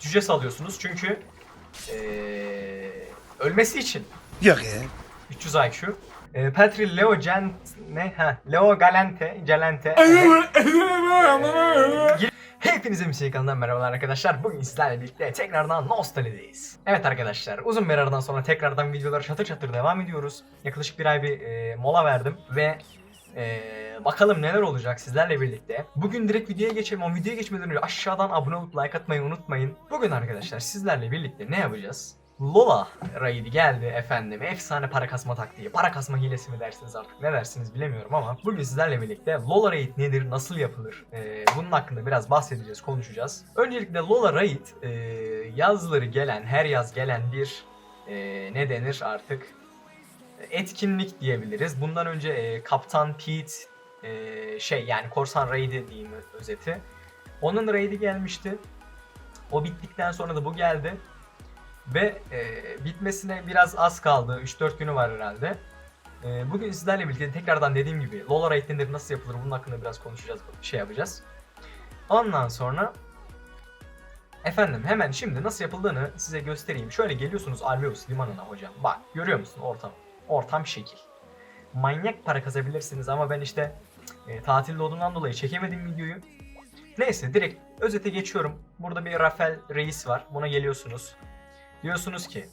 cüce salıyorsunuz çünkü ee, ölmesi için Yok ya. 300 IQ. E, Patri Leo Gent ne ha Leo Galante Galante. Gir- Hepinize Müzik kanalından merhabalar arkadaşlar. Bugün sizlerle birlikte tekrardan Nostalji'deyiz. Evet arkadaşlar uzun bir aradan sonra tekrardan videolara çatır çatır devam ediyoruz. Yaklaşık bir ay bir e, mola verdim ve e, bakalım neler olacak sizlerle birlikte. Bugün direkt videoya geçelim ama videoya geçmeden önce aşağıdan abone olup like atmayı unutmayın. Bugün arkadaşlar sizlerle birlikte ne yapacağız? Lola raidi geldi efendim. Efsane para kasma taktiği. Para kasma hilesi mi dersiniz artık ne dersiniz bilemiyorum ama bugün sizlerle birlikte Lola raid nedir, nasıl yapılır? Ee, bunun hakkında biraz bahsedeceğiz, konuşacağız. Öncelikle Lola raid e, yazları gelen, her yaz gelen bir e, ne denir artık etkinlik diyebiliriz. Bundan önce e, Kaptan Pete e, şey yani Korsan Raid'i diyeyim özeti. Onun raid'i gelmişti. O bittikten sonra da bu geldi. Ve e, bitmesine biraz az kaldı. 3-4 günü var herhalde. E, bugün sizlerle birlikte tekrardan dediğim gibi Lola raid'leri nasıl yapılır bunun hakkında biraz konuşacağız, şey yapacağız. Ondan sonra Efendim hemen şimdi nasıl yapıldığını size göstereyim. Şöyle geliyorsunuz Alveus limanına hocam. Bak görüyor musun ortam? Ortam şekil. Manyak para kazabilirsiniz ama ben işte e, tatilde olduğundan dolayı çekemedim videoyu. Neyse direkt özete geçiyorum. Burada bir Rafael reis var. Buna geliyorsunuz. Diyorsunuz ki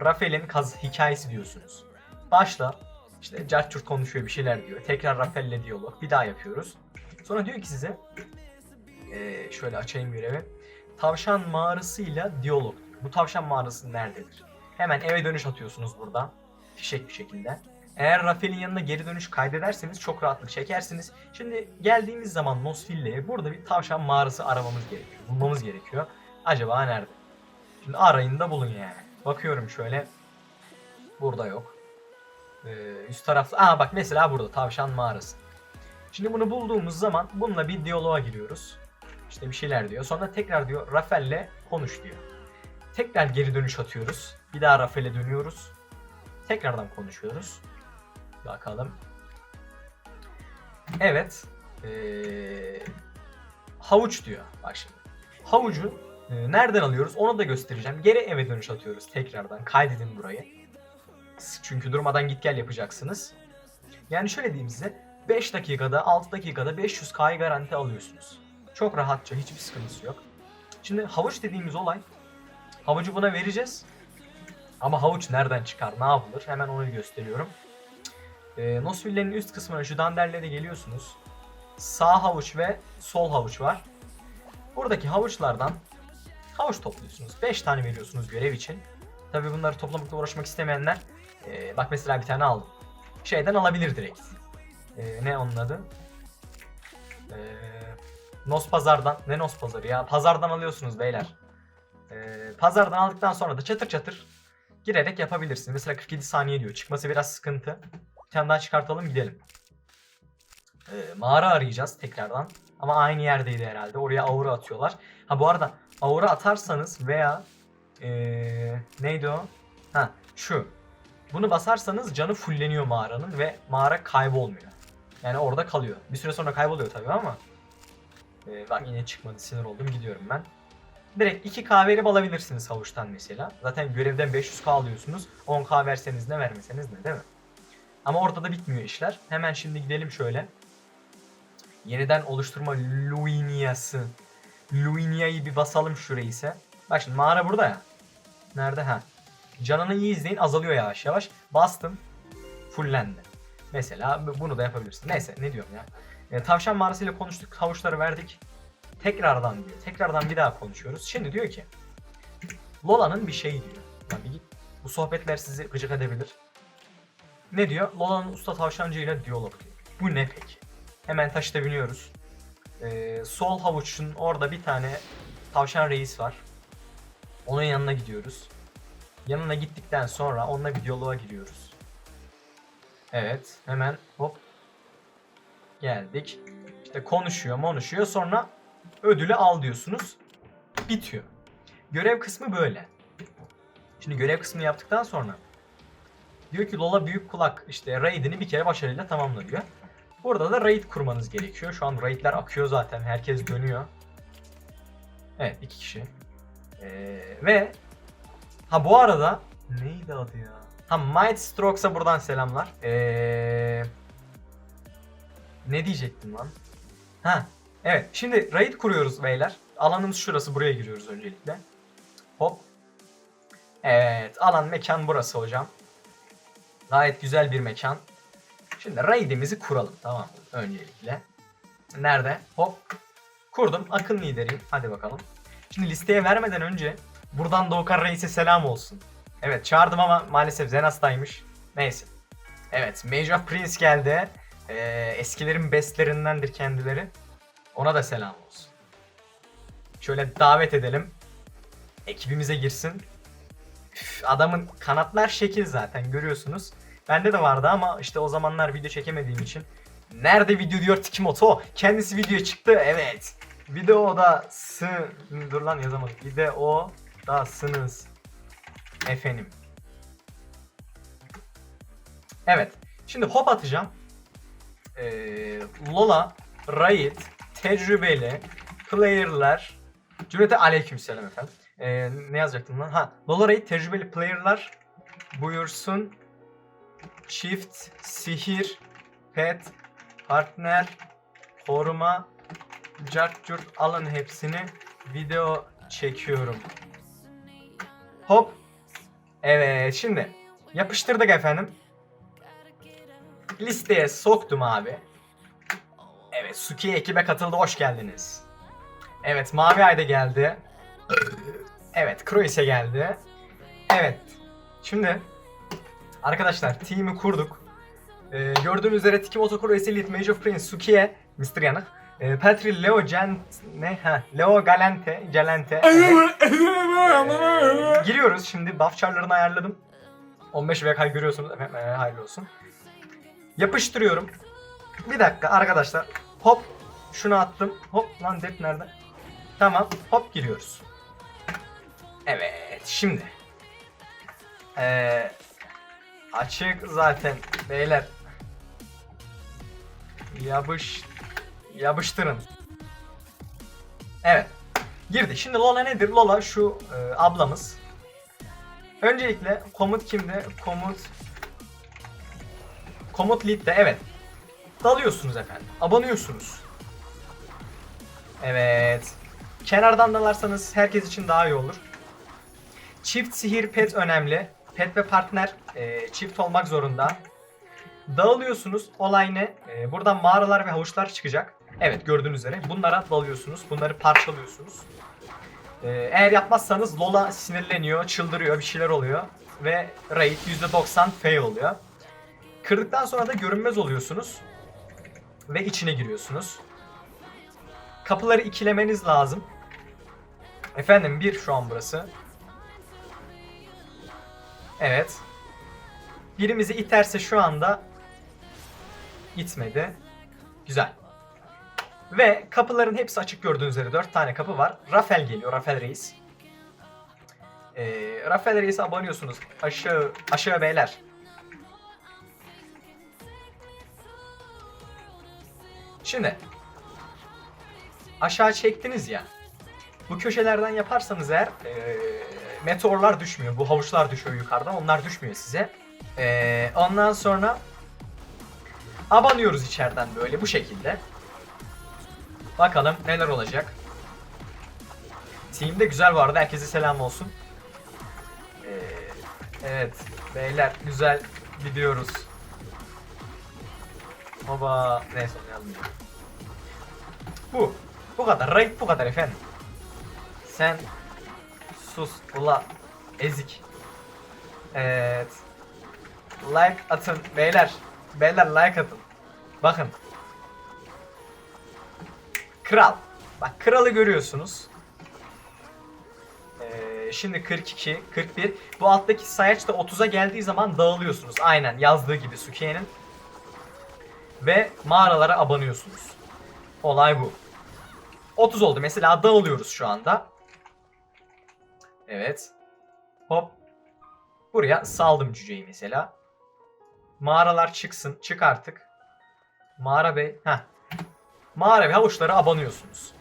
Rafael'in kaz hikayesi diyorsunuz. Başla. İşte Carchurt konuşuyor bir şeyler diyor. Tekrar Rafael'le diyalog. Bir daha yapıyoruz. Sonra diyor ki size e, şöyle açayım görevi. Tavşan mağarasıyla diyalog. Bu tavşan mağarası nerededir? Hemen eve dönüş atıyorsunuz burada. Fişek bir şekilde. Eğer Rafael'in yanına geri dönüş kaydederseniz çok rahatlık çekersiniz. Şimdi geldiğimiz zaman Nosfille'ye burada bir tavşan mağarası aramamız gerekiyor. Bulmamız gerekiyor. Acaba nerede? Şimdi arayın da bulun yani. Bakıyorum şöyle. Burada yok. Ee, üst tarafta. Aa bak mesela burada tavşan mağarası. Şimdi bunu bulduğumuz zaman bununla bir diyaloğa giriyoruz. İşte bir şeyler diyor. Sonra tekrar diyor Rafael'le konuş diyor. Tekrar geri dönüş atıyoruz. Bir daha Rafael'e dönüyoruz. Tekrardan konuşuyoruz. Bakalım. Evet. Ee, havuç diyor. Bak şimdi. Havucu e, nereden alıyoruz onu da göstereceğim. Geri eve dönüş atıyoruz tekrardan. Kaydedin burayı. Çünkü durmadan git gel yapacaksınız. Yani şöyle diyeyim size. 5 dakikada 6 dakikada 500K'yı garanti alıyorsunuz. Çok rahatça hiçbir sıkıntısı yok. Şimdi havuç dediğimiz olay havucu buna vereceğiz. Ama havuç nereden çıkar ne yapılır hemen onu gösteriyorum. E, Nosfille'nin üst kısmına şu danderlere geliyorsunuz. Sağ havuç ve sol havuç var. Buradaki havuçlardan havuç topluyorsunuz. 5 tane veriyorsunuz görev için. Tabi bunları toplamakla uğraşmak istemeyenler e, bak mesela bir tane aldım. Şeyden alabilir direkt. E, ne onun adı? E, Nos pazardan. Ne Nos pazarı ya? Pazardan alıyorsunuz beyler. E, pazardan aldıktan sonra da çatır çatır girerek yapabilirsiniz. Mesela 47 saniye diyor. Çıkması biraz sıkıntı. Bir tane çıkartalım gidelim. E, mağara arayacağız tekrardan. Ama aynı yerdeydi herhalde. Oraya aura atıyorlar. Ha bu arada aura atarsanız veya ee, neydi o? Ha şu. Bunu basarsanız canı fulleniyor mağaranın ve mağara kaybolmuyor. Yani orada kalıyor. Bir süre sonra kayboluyor tabii ama. Ee, bak yine çıkmadı sinir oldum gidiyorum ben. Direkt 2K verip alabilirsiniz havuçtan mesela. Zaten görevden 500K alıyorsunuz. 10K verseniz ne vermeseniz ne değil mi? Ama ortada bitmiyor işler. Hemen şimdi gidelim şöyle. Yeniden oluşturma Luinia'sı. Luinia'yı bir basalım şuraya ise. Bak şimdi mağara burada ya. Nerede ha? Canını iyi izleyin azalıyor yavaş yavaş. Bastım. Fullendi. Mesela bu- bunu da yapabilirsin. Neyse ne diyorum ya. E, tavşan mağarasıyla konuştuk. Havuçları verdik. Tekrardan diyor. Tekrardan bir daha konuşuyoruz. Şimdi diyor ki. Lola'nın bir şeyi diyor. Git. Bu sohbetler sizi gıcık edebilir. Ne diyor? Lola'nın usta tavşancıyla diyalog diyor. Bu ne peki? Hemen taşıta biniyoruz. Ee, sol havuçun orada bir tane tavşan reis var. Onun yanına gidiyoruz. Yanına gittikten sonra onunla bir diyaloğa giriyoruz. Evet, hemen hop geldik. İşte konuşuyor, konuşuyor. Sonra ödülü al diyorsunuz. Bitiyor. Görev kısmı böyle. Şimdi görev kısmını yaptıktan sonra diyor ki Lola büyük kulak işte raidini bir kere başarıyla tamamla diyor. Burada da raid kurmanız gerekiyor. Şu an raidler akıyor zaten. Herkes dönüyor. Evet iki kişi. Ee, ve ha bu arada neydi adı ya? Ha Might Strokes'a buradan selamlar. Ee, ne diyecektim lan? Ha evet şimdi raid kuruyoruz beyler. Alanımız şurası buraya giriyoruz öncelikle. Hop. Evet alan mekan burası hocam. Gayet güzel bir mekan. Şimdi raid'imizi kuralım tamam mı? Öncelikle. Nerede? Hop. Kurdum. Akın lideriyim. Hadi bakalım. Şimdi listeye vermeden önce buradan Doğukan Reis'e selam olsun. Evet çağırdım ama maalesef Zenas'taymış. Neyse. Evet Major Prince geldi. Ee, eskilerin bestlerindendir kendileri. Ona da selam olsun. Şöyle davet edelim. Ekibimize girsin. Üf, adamın kanatlar şekil zaten görüyorsunuz. Bende de vardı ama işte o zamanlar video çekemediğim için. Nerede video diyor Tikimoto? Kendisi video çıktı evet. Videoda sı... Dur lan yazamadım. Video da sınız. Efendim. Evet. Şimdi hop atacağım. Ee, Lola, Raid, tecrübeli, player'lar. Cümlete aleykümselam efendim. Ee, ne yazacaktım lan? Ha, Lola Raid tecrübeli player'lar buyursun. Çift, sihir, pet, partner, koruma, cart alın hepsini. Video çekiyorum. Hop. Evet şimdi yapıştırdık efendim. Listeye soktum abi. Suki ekibe katıldı hoş geldiniz. Evet Mavi Ay da geldi. Evet Krois'e geldi. Evet. Şimdi arkadaşlar team'i kurduk. Ee, gördüğünüz üzere Tikimoto Krois Elite Mage of Prince Suki'ye Mr. Yanık. Ee, Patri Leo Gent ne ha Leo Galante Galante evet. Ee, giriyoruz şimdi buff char'larını ayarladım. 15 VK görüyorsunuz efendim hayırlı olsun. Yapıştırıyorum. Bir dakika arkadaşlar. Hop şunu attım. Hop lan dep nerede? Tamam hop giriyoruz. Evet şimdi. Ee, açık zaten beyler. Yapış yapıştırın. Evet. Girdi. Şimdi Lola nedir? Lola şu e, ablamız. Öncelikle komut kimde? Komut Komut Lead'de evet. Dalıyorsunuz efendim. Abanıyorsunuz. Evet. Kenardan dalarsanız herkes için daha iyi olur. Çift sihir pet önemli. Pet ve partner e, çift olmak zorunda. Dağılıyorsunuz. Olay ne? E, buradan mağaralar ve havuçlar çıkacak. Evet gördüğünüz üzere. Bunlara dalıyorsunuz. Bunları parçalıyorsunuz. E, eğer yapmazsanız Lola sinirleniyor, çıldırıyor, bir şeyler oluyor. Ve raid %90 fail oluyor. Kırdıktan sonra da görünmez oluyorsunuz. Ve içine giriyorsunuz. Kapıları ikilemeniz lazım. Efendim bir şu an burası. Evet. Birimizi iterse şu anda itmedi. Güzel. Ve kapıların hepsi açık gördüğünüz üzere 4 tane kapı var. Rafael geliyor. Rafael Reis. Ee, Rafael Reis'e abanıyorsunuz. Aşağı, aşağı beyler. Şimdi aşağı çektiniz ya. Bu köşelerden yaparsanız eğer e, meteorlar düşmüyor. Bu havuçlar düşüyor yukarıdan. Onlar düşmüyor size. E, ondan sonra abanıyoruz içeriden böyle bu şekilde. Bakalım neler olacak. Team de güzel arada. Herkese selam olsun. E, evet beyler güzel gidiyoruz. Baba neyse onu yazmayayım. Bu. Bu kadar. Raid bu kadar efendim. Sen sus ula ezik. Evet. Like atın beyler. Beyler like atın. Bakın. Kral. Bak kralı görüyorsunuz. Ee, şimdi 42, 41. Bu alttaki sayaç da 30'a geldiği zaman dağılıyorsunuz. Aynen yazdığı gibi Sukiye'nin. Ve mağaralara abanıyorsunuz. Olay bu. 30 oldu. Mesela dağılıyoruz şu anda. Evet. Hop. Buraya saldım cüceyi mesela. Mağaralar çıksın. Çık artık. Mağara bey. Heh. Mağara ve havuçlara abanıyorsunuz.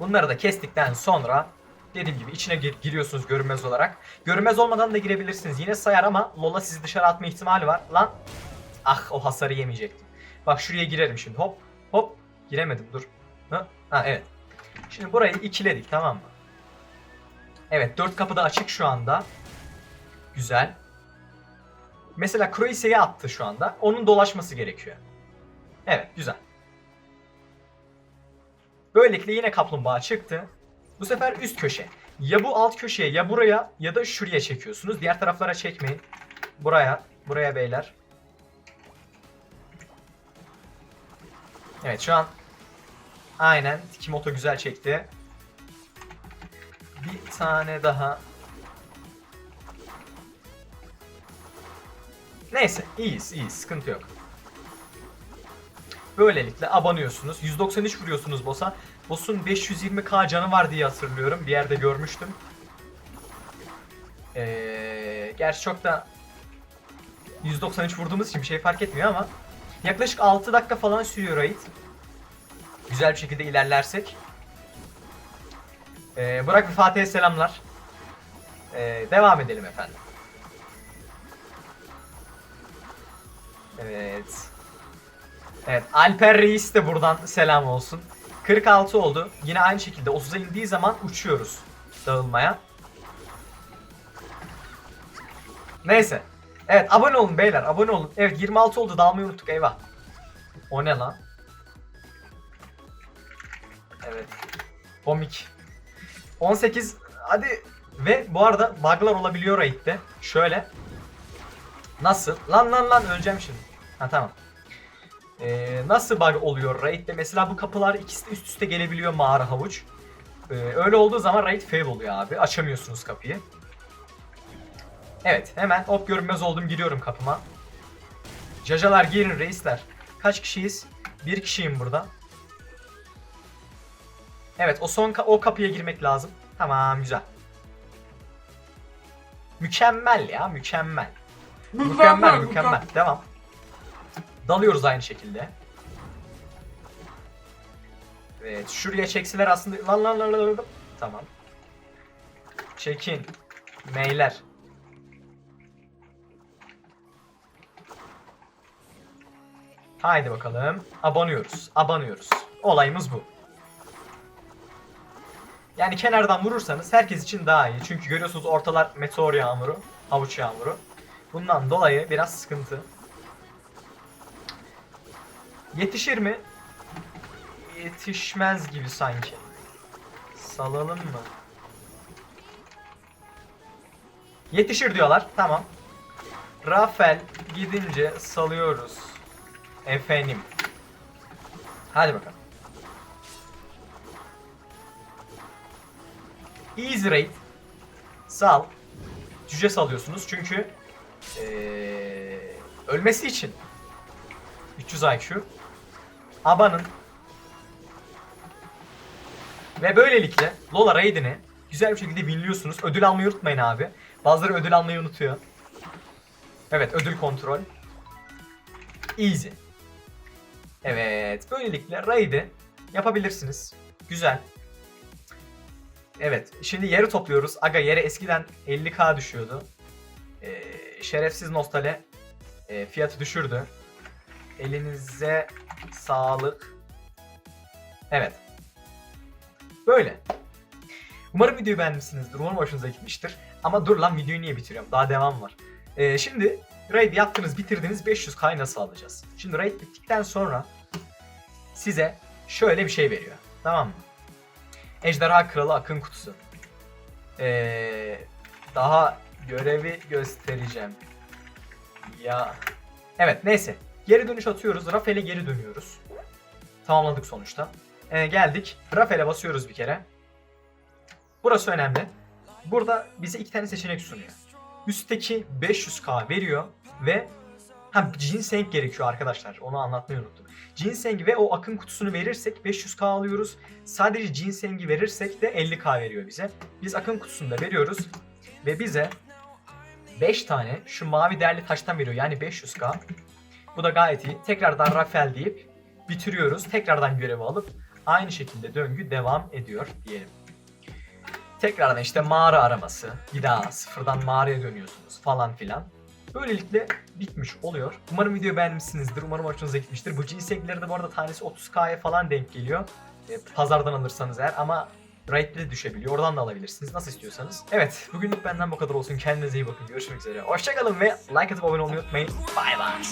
Bunları da kestikten sonra Dediğim gibi içine gir- giriyorsunuz görünmez olarak. Görünmez olmadan da girebilirsiniz. Yine sayar ama Lola sizi dışarı atma ihtimali var. Lan. Ah o hasarı yemeyecektim. Bak şuraya girerim şimdi. Hop hop. Giremedim dur. Ha, evet. Şimdi burayı ikiledik tamam mı? Evet dört kapı da açık şu anda. Güzel. Mesela Croisi'ye attı şu anda. Onun dolaşması gerekiyor. Evet güzel. Böylelikle yine kaplumbağa çıktı. Bu sefer üst köşe. Ya bu alt köşeye ya buraya ya da şuraya çekiyorsunuz. Diğer taraflara çekmeyin. Buraya. Buraya beyler. Evet şu an aynen Kimoto güzel çekti. Bir tane daha. Neyse iyiyiz iyiyiz sıkıntı yok. Böylelikle abanıyorsunuz. 193 vuruyorsunuz boss'a. Boss'un 520k canı var diye hatırlıyorum. Bir yerde görmüştüm. Ee, gerçi çok da 193 vurduğumuz için bir şey fark etmiyor ama yaklaşık 6 dakika falan sürüyor raid. Güzel bir şekilde ilerlersek. Ee, Burak ve Fatih'e selamlar. Ee, devam edelim efendim. Evet. Evet Alper Reis de buradan selam olsun. 46 oldu. Yine aynı şekilde 30'a indiği zaman uçuyoruz dağılmaya. Neyse. Evet abone olun beyler abone olun. Evet 26 oldu dağılmayı unuttuk eyvah. O ne lan? Evet. Komik. 18 hadi ve bu arada bug'lar olabiliyor raid'de. Şöyle. Nasıl? Lan lan lan öleceğim şimdi. Ha tamam. Ee, nasıl bug oluyor raid'de? Mesela bu kapılar ikisi de üst üste gelebiliyor mağara havuç. Ee, öyle olduğu zaman raid fail oluyor abi. Açamıyorsunuz kapıyı. Evet hemen hop görünmez oldum giriyorum kapıma. Cacalar girin reisler. Kaç kişiyiz? Bir kişiyim burada. Evet o son ka- o kapıya girmek lazım. Tamam güzel. Mükemmel ya mükemmel. Mükemmel mükemmel. Devam. Dalıyoruz aynı şekilde. Evet şuraya çekseler aslında lan lan lan lan lan. Tamam. Çekin. Meyler. Haydi bakalım. Abanıyoruz. Abanıyoruz. Olayımız bu. Yani kenardan vurursanız herkes için daha iyi. Çünkü görüyorsunuz ortalar meteor yağmuru, havuç yağmuru. Bundan dolayı biraz sıkıntı. Yetişir mi? Yetişmez gibi sanki. Salalım mı? Yetişir diyorlar. Tamam. Rafael gidince salıyoruz. Efendim. Hadi bakalım. Easy rate. Sal. Cüce salıyorsunuz çünkü ee, ölmesi için 300 IQ. Abanın. Ve böylelikle Lola Raid'ini güzel bir şekilde winliyorsunuz. Ödül almayı unutmayın abi. Bazıları ödül almayı unutuyor. Evet ödül kontrol. Easy. Evet böylelikle Raid'i yapabilirsiniz. Güzel. Evet şimdi yeri topluyoruz. Aga yere eskiden 50k düşüyordu. Ee, şerefsiz Nostale e, fiyatı düşürdü. Elinize sağlık. Evet. Böyle. Umarım videoyu beğenmişsinizdir. Umarım hoşunuza gitmiştir. Ama dur lan videoyu niye bitiriyorum? Daha devam var. Ee, şimdi raid yaptınız, bitirdiniz 500k nasıl alacağız? Şimdi raid bittikten sonra size şöyle bir şey veriyor. Tamam mı? Ejderha Kralı Akın Kutusu. Ee, daha görevi göstereceğim. Ya. Evet neyse. Geri dönüş atıyoruz. Rafael'e geri dönüyoruz. Tamamladık sonuçta. Ee, geldik. Rafael'e basıyoruz bir kere. Burası önemli. Burada bize iki tane seçenek sunuyor. Üstteki 500k veriyor ve ha ginseng gerekiyor arkadaşlar. Onu anlatmayı unuttum. Ginseng ve o akın kutusunu verirsek 500k alıyoruz. Sadece ginsengi verirsek de 50k veriyor bize. Biz akın kutusunu da veriyoruz ve bize 5 tane şu mavi değerli taştan veriyor. Yani 500k. Bu da gayet iyi. Tekrardan Rafael deyip bitiriyoruz. Tekrardan görevi alıp aynı şekilde döngü devam ediyor diyelim. Tekrardan işte mağara araması. Bir daha sıfırdan mağaraya dönüyorsunuz falan filan. Böylelikle bitmiş oluyor. Umarım videoyu beğenmişsinizdir. Umarım hoşunuza gitmiştir. Bu G-Seg'leri de bu arada tanesi 30k'ya falan denk geliyor. E, pazardan alırsanız eğer ama rate'de de düşebiliyor. Oradan da alabilirsiniz. Nasıl istiyorsanız. Evet. Bugünlük benden bu kadar olsun. Kendinize iyi bakın. Görüşmek üzere. Hoşçakalın ve like atıp abone olmayı unutmayın. Bay bay.